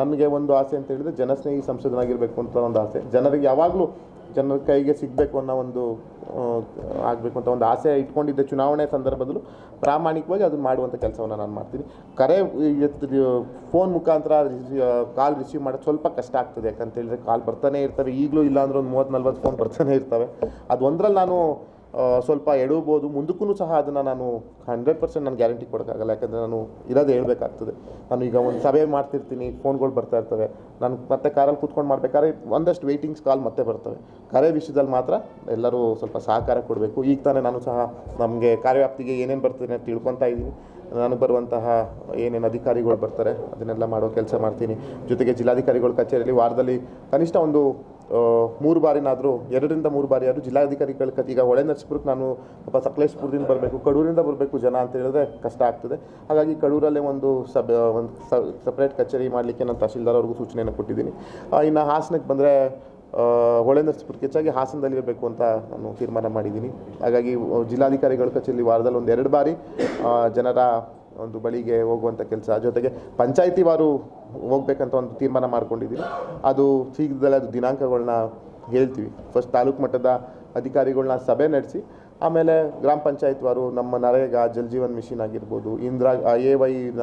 ನನಗೆ ಒಂದು ಆಸೆ ಅಂತ ಹೇಳಿದ್ರೆ ಜನಸ್ನೇಹಿ ಸಂಸದನಾಗಿರಬೇಕು ಅಂತ ಒಂದು ಆಸೆ. ಜನರಿಗೆ ಯಾವಾಗಲೂ ಜನರ ಕೈಗೆ ಸಿಗಬೇಕು ಅನ್ನೋ ಒಂದು ಆಗಬೇಕು ಅಂತ ಒಂದು ಆಸೆ ಇಟ್ಕೊಂಡಿದ್ದೆ ಚುನಾವಣೆ ಸಂದರ್ಭದಲ್ಲೂ ಪ್ರಾಮಾಣಿಕವಾಗಿ ಅದನ್ನು ಮಾಡುವಂಥ ಕೆಲಸವನ್ನು ನಾನು ಮಾಡ್ತೀನಿ. ಕರೆ ಫೋನ್ ಮುಖಾಂತರ ಕಾಲ್ ರಿಸೀವ್ ಮಾಡೋದು ಸ್ವಲ್ಪ ಕಷ್ಟ ಆಗ್ತದೆ. ಯಾಕಂತ ಹೇಳಿದ್ರೆ ಕಾಲ್ ಬರ್ತಾನೆ ಇರ್ತವೆ. ಈಗಲೂ ಇಲ್ಲ ಅಂದ್ರೆ ಒಂದು ಮೂವತ್ತು ನಲ್ವತ್ತು ಫೋನ್ ಬರ್ತಾನೆ ಇರ್ತವೆ. ಅದು ಒಂದರಲ್ಲಿ ನಾನು ಸ್ವಲ್ಪ ಎಡವ್ಬೋದು ಮುಂದಕ್ಕೂ ಸಹ ಅದನ್ನು ನಾನು ಹಂಡ್ರೆಡ್ ಪರ್ಸೆಂಟ್ ನಾನು ಗ್ಯಾರಂಟಿ ಕೊಡೋಕ್ಕಾಗಲ್ಲ, ಯಾಕಂದರೆ ನಾನು ಇರೋದು ಹೇಳ್ಬೇಕಾಗ್ತದೆ. ನಾನು ಈಗ ಒಂದು ಸಭೆ ಮಾಡ್ತಿರ್ತೀನಿ ಫೋನ್ಗಳು ಬರ್ತಾ ಇರ್ತವೆ. ನಾನು ಮತ್ತೆ ಕಾರಲ್ಲಿ ಕೂತ್ಕೊಂಡು ಮಾಡಬೇಕಾದ್ರೆ ಒಂದಷ್ಟು ವೆಯ್ಟಿಂಗ್ಸ್ ಕಾಲ್ ಮತ್ತೆ ಬರ್ತವೆ. ಕರೆ ವಿಷಯದಲ್ಲಿ ಮಾತ್ರ ಎಲ್ಲರೂ ಸ್ವಲ್ಪ ಸಹಕಾರ ಕೊಡಬೇಕು. ಈಗ ತಾನೇ ನಾನು ಸಹ ನಮಗೆ ಕಾರ್ಯವ್ಯಾಪ್ತಿಗೆ ಏನೇನು ಬರ್ತದೆ ಅಂತ ತಿಳ್ಕೊತಾ ಇದ್ದೀನಿ. ನನಗೆ ಬರುವಂತಹ ಏನೇನು ಅಧಿಕಾರಿಗಳು ಬರ್ತಾರೆ, ಅದನ್ನೆಲ್ಲ ಮಾಡೋ ಕೆಲಸ ಮಾಡ್ತೀನಿ. ಜೊತೆಗೆ ಜಿಲ್ಲಾಧಿಕಾರಿಗಳ ಕಚೇರಿಯಲ್ಲಿ ವಾರದಲ್ಲಿ ಕನಿಷ್ಠ ಒಂದು ಮೂರು ಬಾರಿನಾದರೂ, ಎರಡರಿಂದ ಮೂರು ಬಾರಿ ಆದರೂ ಜಿಲ್ಲಾಧಿಕಾರಿಗಳ ಕತೆ, ಈಗ ಹೊಳೆ ನರಸೀಪುರಕ್ಕೆ ನಾನು ಪಾಪ ಸಕಲೇಶ್ಪುರದಿಂದ ಬರಬೇಕು, ಕಡೂರಿಂದ ಬರಬೇಕು ಜನ ಅಂತ ಹೇಳಿದ್ರೆ ಕಷ್ಟ ಆಗ್ತದೆ. ಹಾಗಾಗಿ ಕಡೂರಲ್ಲೇ ಒಂದು ಸಬ್, ಒಂದು ಸಪ್ರೇಟ್ ಕಚೇರಿ ಮಾಡಲಿಕ್ಕೆ ನಾನು ತಹಶೀಲ್ದಾರ್ ಅವ್ರಿಗೂ ಸೂಚನೆಯನ್ನು ಕೊಟ್ಟಿದ್ದೀನಿ. ಇನ್ನು ಹಾಸನಕ್ಕೆ ಬಂದರೆ ಹೊಳೆ ಹೆಚ್ಚಾಗಿ ಹಾಸನದಲ್ಲಿ ಇರಬೇಕು ಅಂತ ನಾನು ತೀರ್ಮಾನ ಮಾಡಿದ್ದೀನಿ. ಹಾಗಾಗಿ ಜಿಲ್ಲಾಧಿಕಾರಿಗಳ ಕಚೇರಿ ವಾರದಲ್ಲಿ ಒಂದು ಎರಡು ಬಾರಿ ಜನರ ಒಂದು ಬಳಿಗೆ ಹೋಗುವಂಥ ಕೆಲಸ. ಜೊತೆಗೆ ಪಂಚಾಯಿತಿವಾರು ಹೋಗ್ಬೇಕಂತ ಒಂದು ತೀರ್ಮಾನ ಮಾಡ್ಕೊಂಡಿದ್ದೀನಿ ಅದು ಶೀಘ್ರದಲ್ಲೇ ಅದು ದಿನಾಂಕಗಳನ್ನ ಹೇಳ್ತೀವಿ. ಫಸ್ಟ್ ತಾಲೂಕು ಮಟ್ಟದ ಅಧಿಕಾರಿಗಳನ್ನ ಸಭೆ ನಡೆಸಿ, ಆಮೇಲೆ ಗ್ರಾಮ ಪಂಚಾಯತ್ವಾರು ನಮ್ಮ ನರೇಗಾ ಜಲ್ ಜೀವನ್ ಮಿಷನ್ ಆಗಿರ್ಬೋದು, ಇಂದಿರಾ ಎ ವೈನ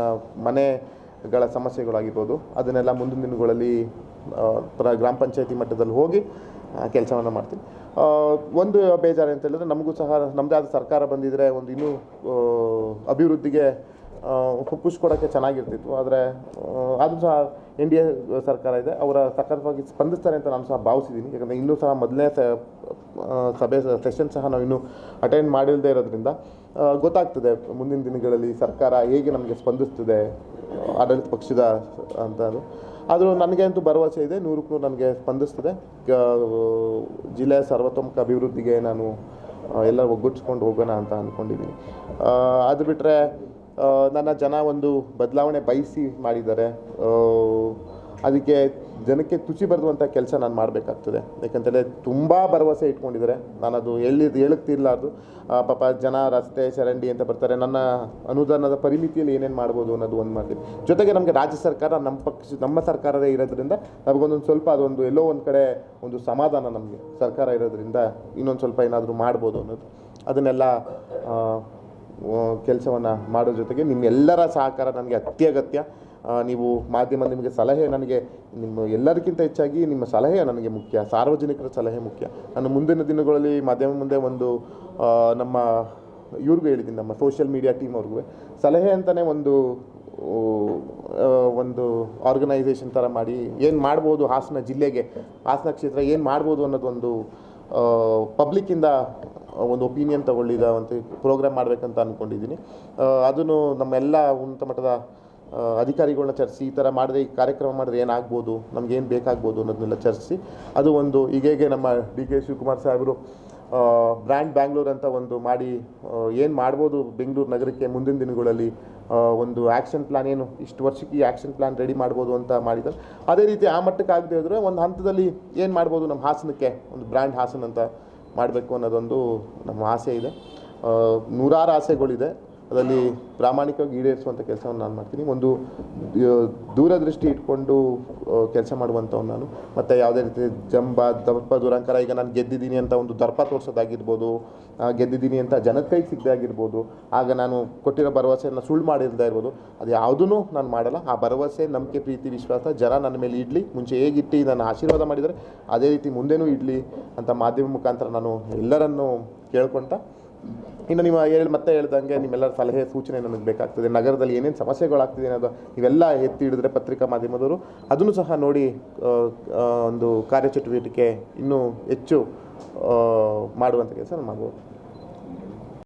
ಮನೆಗಳ ಸಮಸ್ಯೆಗಳಾಗಿರ್ಬೋದು. ಅದನ್ನೆಲ್ಲ ಮುಂದಿನ ದಿನಗಳಲ್ಲಿ ಪ್ರ- ಗ್ರಾಮ ಪಂಚಾಯತಿ ಮಟ್ಟದಲ್ಲಿ ಹೋಗಿ ಕೆಲಸವನ್ನು ಮಾಡ್ತೀನಿ ಒಂದು ಬೇಜಾರು ಅಂತ ಹೇಳಿದ್ರೆ ನಮಗೂ ಸಹ ನಮ್ಮದೇ ಆದ ಸರ್ಕಾರ ಬಂದಿದ್ದರೆ ಒಂದು ಇನ್ನೂ ಅಭಿವೃದ್ಧಿಗೆ ಪುಷ್ ಕೊಡೋಕ್ಕೆ ಚೆನ್ನಾಗಿರ್ತಿತ್ತು. ಆದರೆ ಆದರೂ ಸಹ ಎನ್ ಡಿ ಎ ಸರ್ಕಾರ ಇದೆ, ಅವರ ಸಕಾರಾತ್ಮಕವಾಗಿ ಸ್ಪಂದಿಸ್ತಾರೆ ಅಂತ ನಾನು ಸಹ ಭಾವಿಸಿದ್ದೀನಿ ಯಾಕಂದರೆ ಇನ್ನೂ ಸಹ ಮೊದಲನೇ ಸಭೆ ಸೆಷನ್ ಸಹ ನಾವು ಇನ್ನೂ ಅಟೆಂಡ್ ಮಾಡಿಲ್ಲದೆ ಇರೋದ್ರಿಂದ ಗೊತ್ತಾಗ್ತದೆ ಮುಂದಿನ ದಿನಗಳಲ್ಲಿ ಸರ್ಕಾರ ಹೇಗೆ ನಮಗೆ ಸ್ಪಂದಿಸ್ತಿದೆ, ಆಡಳಿತ ಪಕ್ಷದ ಅಂತ ಆದರೂ ನನಗೆ ಅಂತೂ ಭರವಸೆ ಇದೆ, ನೂರಕ್ಕೆ ನೂರು ನನಗೆ ಸ್ಪಂದಿಸ್ತದೆ. ಜಿಲ್ಲೆಯ ಸರ್ವತೋಮುಖ ಅಭಿವೃದ್ಧಿಗೆ ನಾನು ಎಲ್ಲ ಒಗ್ಗೂಡಿಸ್ಕೊಂಡು ಹೋಗೋಣ ಅಂತ ಅಂದ್ಕೊಂಡಿದ್ದೀನಿ ಅದು ಬಿಟ್ಟರೆ ನನ್ನ ಜನ ಒಂದು ಬದಲಾವಣೆ ಬಯಸಿ ಮಾಡಿದ್ದಾರೆ. ಅದಕ್ಕೆ ಜನಕ್ಕೆ ತುಚಿ ಬರೆದುವಂಥ ಕೆಲಸ ನಾನು ಮಾಡಬೇಕಾಗ್ತದೆ. ಯಾಕಂತೇಳಿ ತುಂಬ ಭರವಸೆ ಇಟ್ಕೊಂಡಿದ್ದಾರೆ. ನಾನು ಅದು ಹೇಳಿ ಹೇಳುತ್ತಿರಲಾರ್ದು ಪಾಪ ಜನ ರಸ್ತೆ, ಚರಂಡಿ ಅಂತ ಬರ್ತಾರೆ. ನನ್ನ ಅನುದಾನದ ಪರಿಮಿತಿಯಲ್ಲಿ ಏನೇನು ಮಾಡ್ಬೋದು ಅನ್ನೋದು ಒಂದು ಮಾಡ್ತೀನಿ ಜೊತೆಗೆ ನಮಗೆ ರಾಜ್ಯ ಸರ್ಕಾರ ನಮ್ಮ ಪಕ್ಷ, ನಮ್ಮ ಸರ್ಕಾರವೇ ಇರೋದ್ರಿಂದ ನಮಗೊಂದೊಂದು ಸ್ವಲ್ಪ ಅದೊಂದು ಎಲ್ಲೋ ಒಂದು ಕಡೆ ಒಂದು ಸಮಾಧಾನ ನಮಗೆ ಸರ್ಕಾರ ಇರೋದ್ರಿಂದ ಇನ್ನೊಂದು ಸ್ವಲ್ಪ ಏನಾದರೂ ಮಾಡ್ಬೋದು ಅನ್ನೋದು. ಅದನ್ನೆಲ್ಲ ಕೆಲಸವನ್ನು ಮಾಡೋ ಜೊತೆಗೆ ನಿಮ್ಮೆಲ್ಲರ ಸಹಕಾರ ನನಗೆ ಅತ್ಯಗತ್ಯ. ನೀವು ಮಾಧ್ಯಮ ನಿಮಗೆ ಸಲಹೆ ನನಗೆ, ನಿಮ್ಮ ಎಲ್ಲರಿಗಿಂತ ಹೆಚ್ಚಾಗಿ ನಿಮ್ಮ ಸಲಹೆ ನನಗೆ ಮುಖ್ಯ, ಸಾರ್ವಜನಿಕರ ಸಲಹೆ ಮುಖ್ಯ. ನಾನು ಮುಂದಿನ ದಿನಗಳಲ್ಲಿ ಮಾಧ್ಯಮ ಮುಂದೆ ಒಂದು ನಮ್ಮ, ಇವ್ರಿಗೂ ಹೇಳಿದ್ದೀನಿ, ನಮ್ಮ ಸೋಷಿಯಲ್ ಮೀಡಿಯಾ ಟೀಮ್ ಅವ್ರಿಗೂ. ಸಲಹೆ ಅಂತಲೇ ಒಂದು ಒಂದು ಆರ್ಗನೈಸೇಷನ್ ಥರ ಮಾಡಿ, ಏನು ಮಾಡ್ಬೋದು ಹಾಸನ ಜಿಲ್ಲೆಗೆ, ಹಾಸನ ಕ್ಷೇತ್ರ ಏನು ಮಾಡ್ಬೋದು ಅನ್ನೋದೊಂದು ಪಬ್ಲಿಕ್ಕಿಂದ ಒಂದು ಒಪಿನಿಯನ್ ತಗೊಳ್ಳಿದ ಒಂದು ಪ್ರೋಗ್ರಾಮ್ ಮಾಡಬೇಕಂತ ಅಂದ್ಕೊಂಡಿದ್ದೀನಿ ಅದನ್ನು ನಮ್ಮೆಲ್ಲ ಉನ್ನತ ಮಟ್ಟದ ಅಧಿಕಾರಿಗಳನ್ನ ಚರ್ಚಿಸಿ ಈ ಥರ ಮಾಡಿದ್ರೆ ಈ ಕಾರ್ಯಕ್ರಮ ಮಾಡಿದ್ರೆ ಏನಾಗ್ಬೋದು ಏನು ಬೇಕಾಗ್ಬೋದು ಅನ್ನೋದನ್ನೆಲ್ಲ ಚರ್ಚಿಸಿ ಅದು ಒಂದು ಈಗ ಹೇಗೆ ನಮ್ಮ ಡಿ ಕೆ ಶಿವಕುಮಾರ್ ಸಾಹೇಬರು ಬ್ರ್ಯಾಂಡ್ ಬ್ಯಾಂಗ್ಳೂರ್ ಅಂತ ಒಂದು ಮಾಡಿ ಏನು ಮಾಡ್ಬೋದು ಬೆಂಗಳೂರು ನಗರಕ್ಕೆ ಮುಂದಿನ ದಿನಗಳಲ್ಲಿ ಒಂದು ಆ್ಯಕ್ಷನ್ ಪ್ಲಾನ್ ಏನು, ಇಷ್ಟು ವರ್ಷಕ್ಕೆ ಈ ಆ್ಯಕ್ಷನ್ ಪ್ಲಾನ್ ರೆಡಿ ಮಾಡ್ಬೋದು ಅಂತ ಮಾಡಿದ್ದಾರೆ. ಅದೇ ರೀತಿ ಆ ಮಟ್ಟಕ್ಕೆ ಆಗದೆ ಇದ್ದರೆ ಒಂದು ಹಂತದಲ್ಲಿ ಏನು ಮಾಡ್ಬೋದು ನಮ್ಮ ಹಾಸನಕ್ಕೆ, ಒಂದು ಬ್ರ್ಯಾಂಡ್ ಹಾಸನ ಅಂತ ಮಾಡಬೇಕು ಅನ್ನೋದೊಂದು ನಮ್ಮ ಆಸೆ ಇದೆ. ನೂರಾರು ಆಸೆಗಳಿದೆ. ಅದರಲ್ಲಿ ಪ್ರಾಮಾಣಿಕವಾಗಿ ಈಡೇರಿಸುವಂಥ ಕೆಲಸವನ್ನು ನಾನು ಮಾಡ್ತೀನಿ. ಒಂದು ದೂರದೃಷ್ಟಿ ಇಟ್ಕೊಂಡು ಕೆಲಸ ಮಾಡುವಂಥವ್ನು ನಾನು. ಮತ್ತು ಯಾವುದೇ ರೀತಿ ಜಂಬ, ದರ್ಪ, ದುರಂಕಾರ, ಈಗ ನಾನು ಗೆದ್ದಿದ್ದೀನಿ ಅಂತ ಒಂದು ದರ್ಪ ತೋರಿಸೋದಾಗಿರ್ಬೋದು ಗೆದ್ದಿದ್ದೀನಿ ಅಂತ ಜನದ ಕೈಗೆ ಸಿಗದೆ ಆಗಿರ್ಬೋದು, ಆಗ ನಾನು ಕೊಟ್ಟಿರೋ ಭರವಸೆಯನ್ನು ಸುಳ್ಳು ಮಾಡಿರ್ತಾ ಇರ್ಬೋದು, ಅದು ಯಾವುದೂ ನಾನು ಮಾಡಲ್ಲ. ಆ ಭರವಸೆ, ನಂಬಿಕೆ, ಪ್ರೀತಿ, ವಿಶ್ವಾಸ ಜನ ನನ್ನ ಮೇಲೆ ಇಡಲಿ. ಮುಂಚೆ ಹೇಗಿಟ್ಟು ನನ್ನ ಆಶೀರ್ವಾದ ಮಾಡಿದರೆ, ಅದೇ ರೀತಿ ಮುಂದೆನೂ ಇಡಲಿ ಅಂತ ಮಾಧ್ಯಮ ಮುಖಾಂತರ ನಾನು ಎಲ್ಲರನ್ನು ಕೇಳ್ಕೊಳ್ತಾ ಇನ್ನು ನೀವು ಹೇಳಿ, ಮತ್ತೆ ಹೇಳ್ದಂಗೆ ನಿಮ್ಮೆಲ್ಲರ ಸಲಹೆ, ಸೂಚನೆ ನನಗೆ ಬೇಕಾಗ್ತದೆ. ನಗರದಲ್ಲಿ ಏನೇನು ಸಮಸ್ಯೆಗಳಾಗ್ತಿದೆ ಅನ್ನೋದು ಇವೆಲ್ಲ ಎತ್ತಿ ಹಿಡಿದ್ರೆ ಪತ್ರಿಕಾ ಮಾಧ್ಯಮದವರು ಅದನ್ನು ಸಹ ನೋಡಿ ಒಂದು ಕಾರ್ಯಚಟುವಟಿಕೆ ಇನ್ನೂ ಹೆಚ್ಚು ಮಾಡುವಂಥ ಕೆಲಸ ಮಾಡ್ಬೋದು